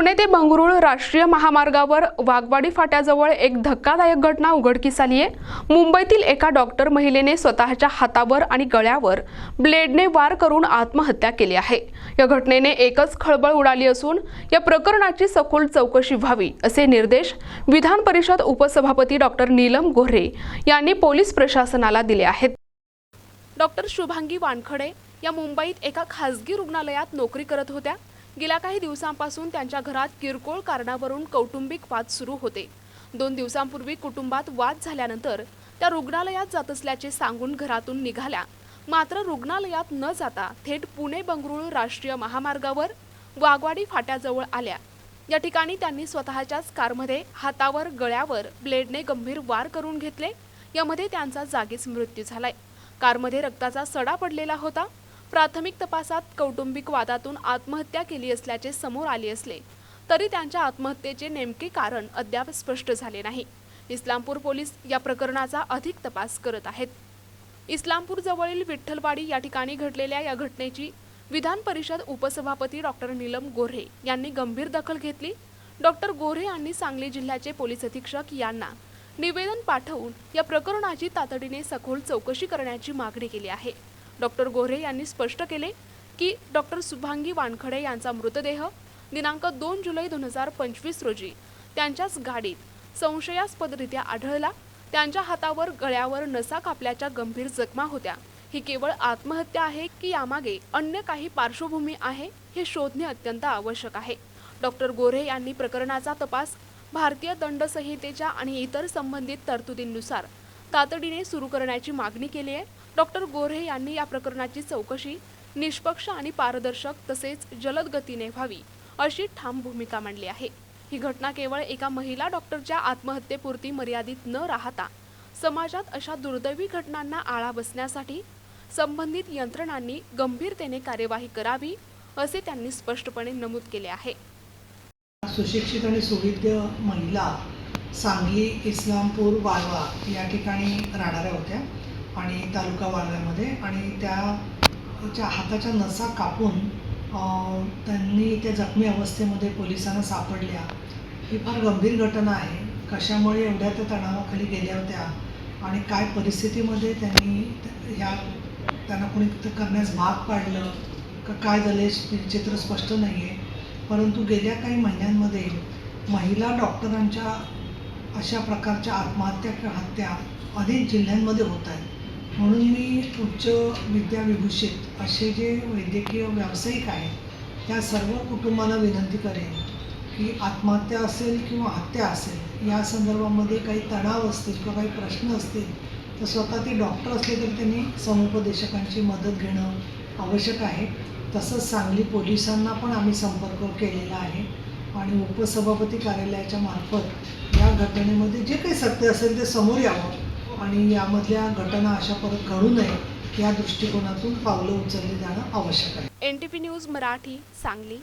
पुणे ते बंगळुरू राष्ट्रीय महामार्गावर वाघवाडी फाट्याजवळ एक धक्कादायक घटना उघडकीस आली आहे. मुंबईतील एका डॉक्टर महिलेने स्वतःच्या हातावर आणि गळ्यावर ब्लेडने वार करून आत्महत्या केली आहे. या घटनेने एकच खळबळ उडाली असून या प्रकरणाची सखोल चौकशी व्हावी असे निर्देश विधान परिषद उपसभापती डॉक्टर नीलम गोऱ्हे यांनी पोलीस प्रशासनाला दिले आहेत. डॉक्टर शुभांगी वानखडे या मुंबईत एका खासगी रुग्णालयात नोकरी करत होत्या. गेल्या काही दिवसांपासून त्यांच्या घरात किरकोळ कारणावरून कौटुंबिक वाद सुरू होते. दोन दिवसांपूर्वी कुटुंबात वाद झाल्यानंतर त्या रुग्णालयात जात असल्याचे सांगून घरातून निघाल्या. मात्र रुग्णालयात न जाता थेट पुणे बंगळुरू राष्ट्रीय महामार्गावर वाघवाडी फाट्याजवळ आल्या. या ठिकाणी त्यांनी स्वतःच्याच कारमध्ये हातावर गळ्यावर ब्लेडने गंभीर वार करून घेतले. यामध्ये त्यांचा जागीच मृत्यू झालाय. कारमध्ये रक्ताचा सडा पडलेला होता. प्राथमिक तपासात कौटुंबिक वादातून आत्महत्या केली असल्याचे समोर आले असले तरी त्यांच्या आत्महत्येचे नेमके कारण अद्याप स्पष्ट झाले नाही. इस्लामपूर पोलीस या प्रकरणाचा अधिक तपास करत आहेत. इस्लामपूर जवळील विठ्ठलवाडी या ठिकाणी घडलेल्या या घटनेची विधान परिषद उपसभापती डॉक्टर नीलम गोऱ्हे यांनी गंभीर दखल घेतली. डॉक्टर गोऱ्हे यांनी सांगली जिल्ह्याचे पोलीस अधीक्षक यांना निवेदन पाठवून या प्रकरणाची तातडीने सखोल चौकशी करण्याची मागणी केली आहे. डॉक्टर गोऱ्हे यांनी स्पष्ट केले की डॉक्टर सुभांगी वानखडे यांचा मृतदेह दिनांक दोन जुलै दोन हजार पंचवीस रोजी त्यांच्याच गाडीत संशयास्पदरित्या आढळला. त्यांच्या हातावर गळ्यावर नसा कापल्याच्या गंभीर जखमा होत्या. ही केवळ आत्महत्या आहे की यामागे अन्य काही पार्श्वभूमी आहे हे शोधणे अत्यंत आवश्यक आहे. डॉक्टर गोऱ्हे यांनी प्रकरणाचा तपास भारतीय दंड संहितेच्या आणि इतर संबंधित तरतुदींनुसार तातडीने सुरू करण्याची मागणी केली आहे. डॉक्टर गोऱ्हे यांनी या प्रकरणाची चौकशी निष्पक्ष आणि पारदर्शक तसेच जलद गतीने व्हावी अशी ठाम भूमिका मांडली आहे. ही घटना केवळ एका महिला डॉक्टरच्या आत्महत्येपुरती मर्यादित न राहता समाजात अशा दुर्दैवी घटनांना आळा बसण्यासाठी संबंधित यंत्रणांनी गंभीरतेने कार्यवाही करावी असे त्यांनी स्पष्टपणे नमूद केले आहे. सुशिक्षित आणि सुविद्य महिला सांगली इस्लामपूर वाळवा या ठिकाणी राहणाऱ्या होत्या. आणि तालुका वाळव्यामध्ये आणि त्याच्या हाताच्या नसा कापून त्यांनी त्या जखमी अवस्थेमध्ये पोलिसांना सापडल्या. ही फार गंभीर घटना आहे. कशामुळे एवढ्या त्या तणावाखाली गेल्या होत्या? आणि काय परिस्थितीमध्ये त्यांनी ह्या त्यांना कोणी करण्यास भाग पाडलं? का काय झाले चित्र स्पष्ट नाही आहे परंतु गेल्या काही महिन्यांमध्ये महिला डॉक्टरांच्या अशा प्रकारच्या आत्महत्या किंवा हत्या अनेक जिल्ह्यांमध्ये होत आहेत. म्हणून मी उच्च विद्याविभूषित असे जे वैद्यकीय व्यावसायिक आहेत त्या सर्व कुटुंबाला विनंती करेन की आत्महत्या असेल किंवा हत्या असेल या संदर्भामध्ये काही तणाव असतील किंवा काही प्रश्न असतील तर स्वतः ते डॉक्टर असले तरी त्यांनी समुपदेशकांची मदत घेणं आवश्यक आहे. तसंच सांगली पोलिसांना पण आम्ही संपर्क केलेला आहे आणि उपसभापती कार्यालयाच्या मार्फत या घटनेमध्ये जे काही सत्य असेल ते समोर यावं. आणि यामधल्या घटना अशा परत घडू नये या दृष्टिकोनातून पावलं उचलली जाणं आवश्यक आहे. N T news Marathi Sangli.